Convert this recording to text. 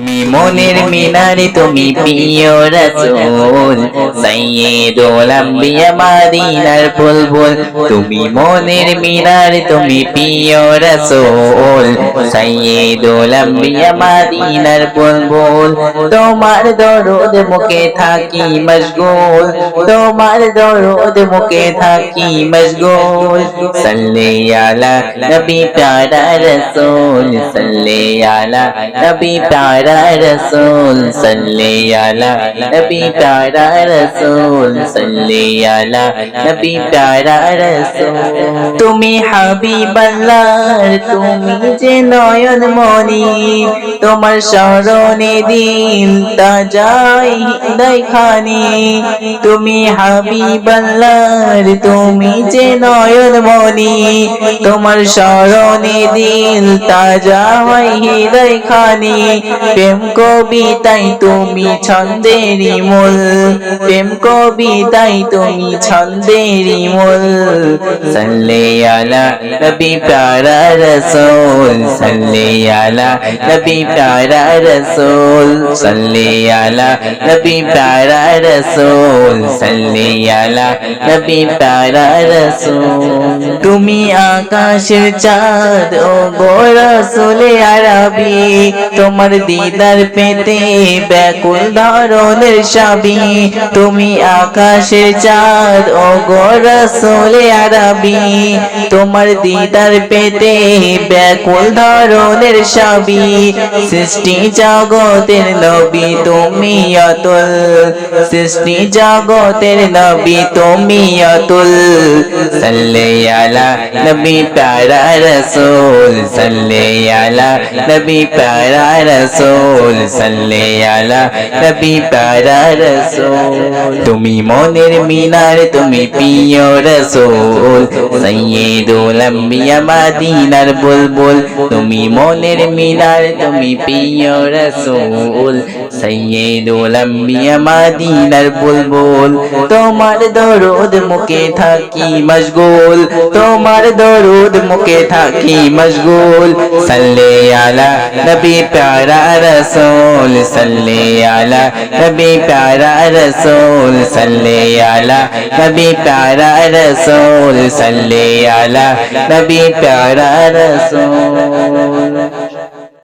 তুমি মনের মিনারে, তুমি প্রিয় রসুল সৈয়দুল আম্বিয়া মাদিনার বুলবুল। তুমি মনের মিনারে, তুমি প্রিয় রসুল। সৈয়দুল আম্বিয়া মাদিনার বুলবুল। তোমার দরদ মুখে থাকি মশগুল। তোমার দরদ মুখে থাকি মশগুল। সাল্লি আলা নবী প্যারা রসুল। সাল্লি আলা নবী প্যারা নবী প্যারা রসুল তুমি হাবিবাল্লাহর তুমি যে নয়ন মনি তোমার স্মরণে দিন তাজাই দেখানি। তুমি হাবিবাল্লাহর তুমি যে নয়ন মনি তোমার স্মরণে দিল তাজা হয় হৃদয় খানি প্রেম কবিতাই তুমি ছন্দেরি মূল। প্রেম কবিতাই তুমি ছন্দেরি মূল। সাল্লে আলা নবী প্যারা রসুল সাল্লে আলা নবী প্যারা রসুল সাল্লে আলা নবী প্যারা রসুল সাল্লে আলা নবী প্যারা রসুল। তুমি আকাশের চাঁদ ও গোরসুলে আরবি, তোমার দিদার পেতে ব্যাকুল ধরনের সাবি। তুমি আকাশের চাঁদ ও গোরসুলে আরবি। তোমার দিদার পেতে ব্যাকুল ধরনের সাবি। সৃষ্টি জগতের নবী তুমি অতুল। সৃষ্টি জগতের নবী তুমি অতুল। সাল্লে আলা নবী প্যারা রসুল সাল্লে আলা নবী প্যারা রসুল সাল্লে আলা নবী প্যারা রসুল তুমি মনের মিনার তুমি প্রিয় রসুল সৈয়দুল আম্বিয়া মাদিনার বুলবুল তুমি মনের মিনার তুমি প্রিয় রসুল সৈয়দুল আম্বিয়া মাদিনার বুলবুল তোমার দরদ মুখে থাকি মশগুল তোমার দরুদ মুখে থাকি মশগুল সাল্লে আলা নবী প্যারা রসুল সাল্লে আলা নবী প্যারা রসুল সাল্লে আলা নবী প্যারা রসুল সাল্লে আলা নবী প্যারা রসুল